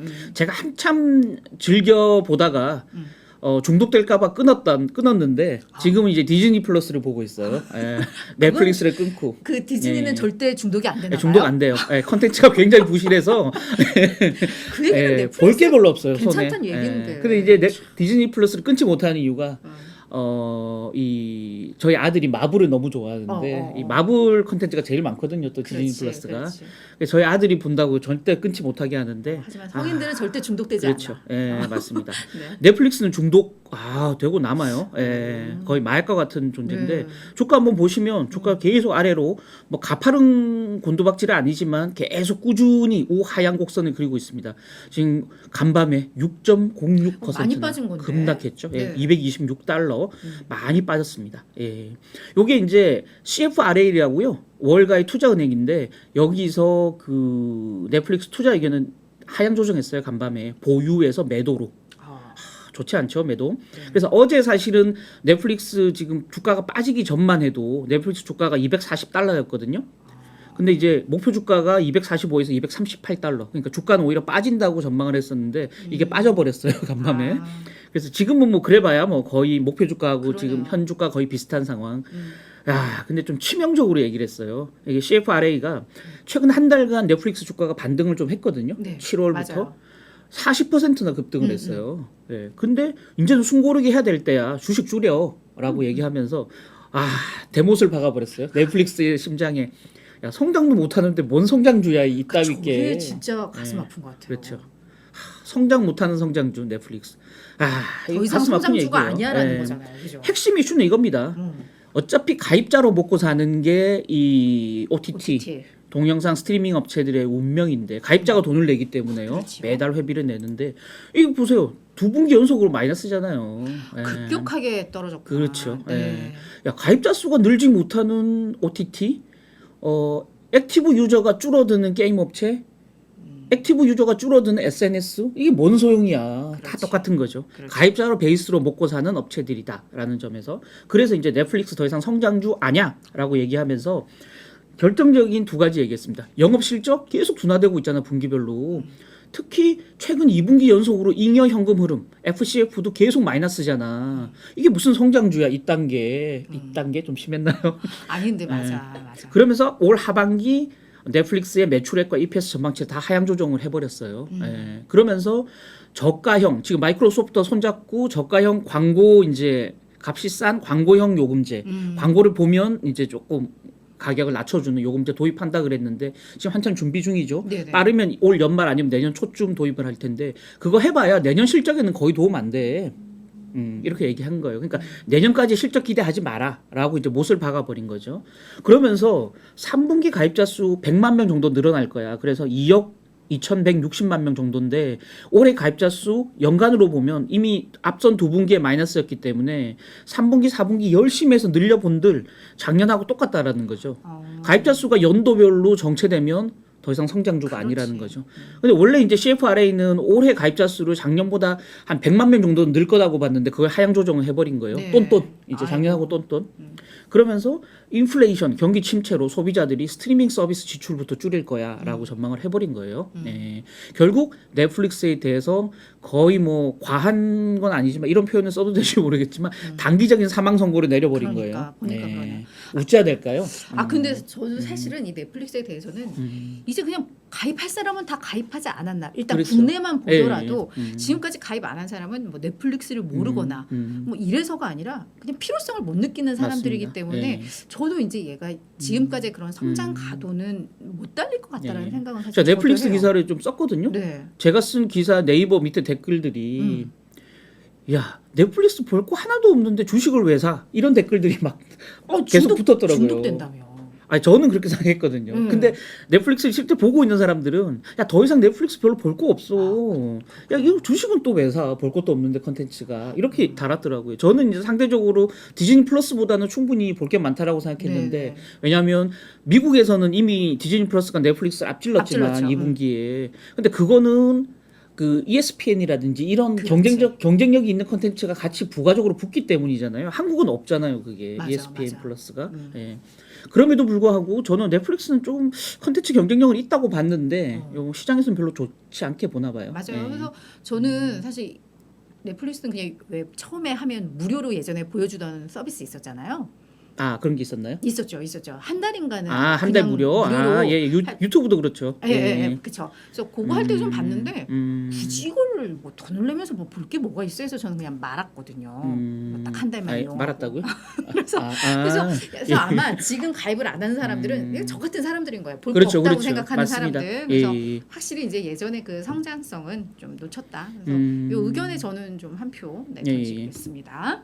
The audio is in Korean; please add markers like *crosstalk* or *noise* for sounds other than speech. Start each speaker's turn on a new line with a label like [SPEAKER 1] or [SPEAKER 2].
[SPEAKER 1] 음.
[SPEAKER 2] 제가 한참 즐겨 보다가
[SPEAKER 1] 음.
[SPEAKER 2] 어, 중독될까봐 끊었던 끊었는데 지금은 이제 디즈니 플러스를 보고 있어요. *laughs* 예. 넷플릭스를 끊고
[SPEAKER 1] 그 디즈니는
[SPEAKER 2] 예.
[SPEAKER 1] 절대 중독이 안 되나
[SPEAKER 2] 예, 중독 안 돼요. 예, 컨텐츠가 굉장히 부실해서 *laughs*
[SPEAKER 1] 그 얘기는
[SPEAKER 2] 예, 볼게 별로 없어요.
[SPEAKER 1] 괜찮다는 얘기인데.
[SPEAKER 2] 예. 근데 이제 넷- 디즈니 플러스를 끊지 못하는 이유가
[SPEAKER 1] 어.
[SPEAKER 2] 어, 이 저희 아들이 마블을 너무 좋아하는데
[SPEAKER 1] 어, 어, 어.
[SPEAKER 2] 이 마블 컨텐츠가 제일 많거든요. 또 디즈니
[SPEAKER 1] 그렇지,
[SPEAKER 2] 플러스가.
[SPEAKER 1] 그렇지.
[SPEAKER 2] 그래서 저희 아들이 본다고 절대 끊지 못하게 하는데
[SPEAKER 1] 하지만 성인들은 절대 중독되지
[SPEAKER 2] 그렇죠.
[SPEAKER 1] 않아.
[SPEAKER 2] 예, 맞습니다. *laughs*
[SPEAKER 1] 네.
[SPEAKER 2] 넷플릭스는 중독 아 되고 남아요. 예, 거의 마약과 같은 존재인데
[SPEAKER 1] 음.
[SPEAKER 2] 주가 한번 보시면 주가 계속 아래로 뭐 가파른 곤두박질은 아니지만 계속 꾸준히 우하향 곡선을 그리고 있습니다. 지금 간밤에 6.06%
[SPEAKER 1] 어, 많이 빠진 건데.
[SPEAKER 2] 급락했죠. 예,
[SPEAKER 1] 네.
[SPEAKER 2] 226달러
[SPEAKER 1] 음.
[SPEAKER 2] 많이 빠졌습니다. 예. 요게 이제 CFRA라고요. 월가의 투자은행인데 여기서 그 넷플릭스 투자 의견은 하향 조정했어요. 간밤에 보유에서 매도로.
[SPEAKER 1] 아,
[SPEAKER 2] 좋지 않죠 매도.
[SPEAKER 1] 네.
[SPEAKER 2] 그래서 어제 사실은 넷플릭스 지금 주가가 빠지기 전만 해도 넷플릭스 주가가 240달러였거든요. 근데 이제 목표 주가가 245에서 238달러. 그러니까 주가는 오히려 빠진다고 전망을 했었는데 이게 빠져버렸어요 *laughs* 간밤에.
[SPEAKER 1] 아,
[SPEAKER 2] 그래서 지금은 뭐 그래봐야 뭐 거의 목표 주가하고
[SPEAKER 1] 그러네요.
[SPEAKER 2] 지금 현 주가 거의 비슷한 상황.
[SPEAKER 1] 음.
[SPEAKER 2] 야, 근데 좀 치명적으로 얘기를 했어요. 이게 CFRA가 최근 한 달간 넷플릭스 주가가 반등을 좀 했거든요.
[SPEAKER 1] 네,
[SPEAKER 2] 7월부터.
[SPEAKER 1] 맞아요.
[SPEAKER 2] 40%나 급등을
[SPEAKER 1] 음,
[SPEAKER 2] 했어요. 예. 근데 이제는 숨 고르기 해야 될 때야. 주식
[SPEAKER 1] 음.
[SPEAKER 2] 줄여라고 얘기하면서 아, 대못을 박아 버렸어요. 넷플릭스의 심장에 야, 성장도 못 하는데 뭔 성장주야 이
[SPEAKER 1] 그쵸,
[SPEAKER 2] 따위 게.
[SPEAKER 1] 그게 진짜 가슴
[SPEAKER 2] 네.
[SPEAKER 1] 아픈 것 같아요.
[SPEAKER 2] 그렇죠. 하, 성장 못 하는 성장주 넷플릭스. 아,
[SPEAKER 1] 더
[SPEAKER 2] 이거
[SPEAKER 1] 이상
[SPEAKER 2] 가슴 아픈
[SPEAKER 1] 성장주가
[SPEAKER 2] 얘기예요.
[SPEAKER 1] 아니야라는
[SPEAKER 2] 예.
[SPEAKER 1] 거잖아요. 그죠?
[SPEAKER 2] 핵심 이슈는 이겁니다.
[SPEAKER 1] 음,
[SPEAKER 2] 어차피 가입자로 먹고 사는 게 이 OTT,
[SPEAKER 1] OTT.
[SPEAKER 2] 동영상 스트리밍 업체들의 운명인데 가입자가 돈을 내기 때문에요.
[SPEAKER 1] 그렇지요.
[SPEAKER 2] 매달 회비를 내는데 이거 보세요. 두 분기 연속으로 마이너스잖아요. 예.
[SPEAKER 1] 급격하게 떨어졌고.
[SPEAKER 2] 그렇죠.
[SPEAKER 1] 네.
[SPEAKER 2] 야 가입자 수가 늘지 못하는 OTT, 어 액티브 유저가 줄어드는 게임 업체, 액티브 유저가 줄어드는 SNS 이게 뭔 소용이야? 다
[SPEAKER 1] 그렇지.
[SPEAKER 2] 똑같은 거죠.
[SPEAKER 1] 그렇지.
[SPEAKER 2] 가입자로 베이스로 먹고 사는 업체들이다라는 점에서 그래서 이제 넷플릭스 더 이상 성장주 아냐라고 얘기하면서 결정적인 두 가지 얘기했습니다. 영업 실적 계속 둔화되고 있잖아 분기별로. 특히 최근 2분기 연속으로 잉여 현금 흐름 FCF도 계속 마이너스잖아. 이게 무슨 성장주야 이딴 게 이딴 게좀 심했나요? *laughs*
[SPEAKER 1] 아닌데
[SPEAKER 2] 네.
[SPEAKER 1] 맞아, 맞아.
[SPEAKER 2] 그러면서 올 하반기 넷플릭스의 매출액과 EPS 전망치 다 하향 조정을 해버렸어요. 예. 그러면서 저가형 지금 마이크로소프트 손잡고 저가형 광고 이제 값이 싼 광고형 요금제
[SPEAKER 1] 음.
[SPEAKER 2] 광고를 보면 이제 조금 가격을 낮춰주는 요금제 도입한다 그랬는데 지금 한참 준비 중이죠.
[SPEAKER 1] 네네.
[SPEAKER 2] 빠르면 올 연말 아니면 내년 초쯤 도입을 할 텐데 그거 해봐야 내년 실적에는 거의 도움 안 돼. 음, 이렇게 얘기한 거예요. 그러니까 내년까지 실적 기대하지 마라라고 이제 못을 박아버린 거죠. 그러면서 3분기 가입자 수 100만 명 정도 늘어날 거야. 그래서 2억 2,160만 명 정도인데 올해 가입자 수 연간으로 보면 이미 앞선 두 분기에 마이너스였기 때문에 3분기, 4분기 열심히 해서 늘려본들 작년하고 똑같다라는 거죠.
[SPEAKER 1] 어,
[SPEAKER 2] 가입자 수가 연도별로 정체되면 더 이상 성장주가 아니라는
[SPEAKER 1] 그렇지.
[SPEAKER 2] 거죠. 근데 원래 이제 CFRA는 올해 가입자 수를 작년보다 한 100만 명 정도 늘 거라고 봤는데 그걸 하향 조정을 해버린 거예요.
[SPEAKER 1] 네.
[SPEAKER 2] 똔똔 이제
[SPEAKER 1] 아이고.
[SPEAKER 2] 작년하고 똔똔. 그러면서 인플레이션 경기 침체로 소비자들이 스트리밍 서비스 지출부터 줄일 거야라고 전망을 해버린 거예요. 네. 결국 넷플릭스에 대해서 거의 뭐 과한 건 아니지만 이런 표현을 써도 될지 모르겠지만 단기적인 사망 선고를 내려버린
[SPEAKER 1] 음. 그러니까,
[SPEAKER 2] 거예요.
[SPEAKER 1] 보니까 그러네.
[SPEAKER 2] 웃자야 될까요?
[SPEAKER 1] 아 근데 저는 사실은 이 넷플릭스에 대해서는
[SPEAKER 2] 음.
[SPEAKER 1] 이제 그냥 가입할 사람은 다 가입하지 않았나 일단
[SPEAKER 2] 그렇죠.
[SPEAKER 1] 국내만
[SPEAKER 2] 예,
[SPEAKER 1] 보더라도
[SPEAKER 2] 예. 음.
[SPEAKER 1] 지금까지 가입 안 한 사람은 뭐 넷플릭스를 모르거나
[SPEAKER 2] 음.
[SPEAKER 1] 뭐 이래서가 아니라 그냥 필요성을 못 느끼는 사람들이기
[SPEAKER 2] 맞습니다.
[SPEAKER 1] 때문에
[SPEAKER 2] 예.
[SPEAKER 1] 저도 이제 얘가 지금까지 그런 성장
[SPEAKER 2] 음.
[SPEAKER 1] 가도는 못 달릴 것 같다라는
[SPEAKER 2] 예.
[SPEAKER 1] 생각은 사실
[SPEAKER 2] 제가 넷플릭스
[SPEAKER 1] 저도 해요.
[SPEAKER 2] 기사를 좀 썼거든요.
[SPEAKER 1] 네.
[SPEAKER 2] 제가 쓴 기사 네이버 밑에 댓글들이
[SPEAKER 1] 음.
[SPEAKER 2] 야 넷플릭스 볼 거 하나도 없는데 주식을 왜 사? 이런 댓글들이 막
[SPEAKER 1] 어,
[SPEAKER 2] 계속
[SPEAKER 1] 중독-
[SPEAKER 2] 붙었더라고요.
[SPEAKER 1] 중독된다며.
[SPEAKER 2] 아니 저는 그렇게 생각했거든요.
[SPEAKER 1] 음.
[SPEAKER 2] 근데 넷플릭스를 실제 보고 있는 사람들은 야 더 이상 넷플릭스 별로 볼 거 없어. 야 이거 주식은 또 왜 사? 볼 것도 없는데 컨텐츠가 이렇게 달았더라고요. 저는 이제 상대적으로 디즈니 플러스보다는 충분히 볼 게 많다라고 생각했는데
[SPEAKER 1] 네, 네.
[SPEAKER 2] 왜냐하면 미국에서는 이미 디즈니 플러스가 넷플릭스 앞질렀지만
[SPEAKER 1] 앞질렀죠.
[SPEAKER 2] 2분기에 근데 그거는 그 ESPN이라든지 이런
[SPEAKER 1] 그렇지.
[SPEAKER 2] 경쟁적 경쟁력이 있는 컨텐츠가 같이 부가적으로 붙기 때문이잖아요. 한국은 없잖아요, 그게
[SPEAKER 1] 맞아,
[SPEAKER 2] ESPN
[SPEAKER 1] 맞아.
[SPEAKER 2] 플러스가.
[SPEAKER 1] 음.
[SPEAKER 2] 예. 그럼에도 불구하고 저는 넷플릭스는 좀 컨텐츠 경쟁력은 있다고 봤는데
[SPEAKER 1] 어.
[SPEAKER 2] 요 시장에서는 별로 좋지 않게 보나 봐요.
[SPEAKER 1] 맞아요.
[SPEAKER 2] 예.
[SPEAKER 1] 그래서 저는 사실 넷플릭스는 그냥 왜 처음에 하면 무료로 예전에 보여주던 서비스 있었잖아요.
[SPEAKER 2] 아 그런 게 있었나요?
[SPEAKER 1] 있었죠, 있었죠. 한 달인가는
[SPEAKER 2] 아한 달
[SPEAKER 1] 그냥
[SPEAKER 2] 무료.
[SPEAKER 1] 무료로
[SPEAKER 2] 아 예, 유,
[SPEAKER 1] 할-
[SPEAKER 2] 유튜브도 그렇죠.
[SPEAKER 1] 예, 예, 예, 그렇죠. 그래서 그거 할 때좀 봤는데
[SPEAKER 2] 음,
[SPEAKER 1] 굳이 이거를 뭐 돈을 내면서 뭐 볼 게 뭐가 있어 해서 저는 그냥 말았거든요.
[SPEAKER 2] 음,
[SPEAKER 1] 딱한 달만 이용하고.
[SPEAKER 2] 말았다고요? *laughs*
[SPEAKER 1] 그래서
[SPEAKER 2] 아, 아,
[SPEAKER 1] 그래서, 그래서 아마 지금 가입을 안 하는 사람들은
[SPEAKER 2] 음.
[SPEAKER 1] 저 같은 사람들인 거예요. 볼
[SPEAKER 2] 그렇죠,
[SPEAKER 1] 거 없다고
[SPEAKER 2] 그렇죠.
[SPEAKER 1] 생각하는
[SPEAKER 2] 맞습니다.
[SPEAKER 1] 사람들. 그래서
[SPEAKER 2] 예, 예.
[SPEAKER 1] 확실히 이제 예전에 그 성장성은 좀 놓쳤다. 그래서
[SPEAKER 2] 음.
[SPEAKER 1] 이 의견에 저는 좀 한표
[SPEAKER 2] 예, 예.
[SPEAKER 1] 내던지겠습니다.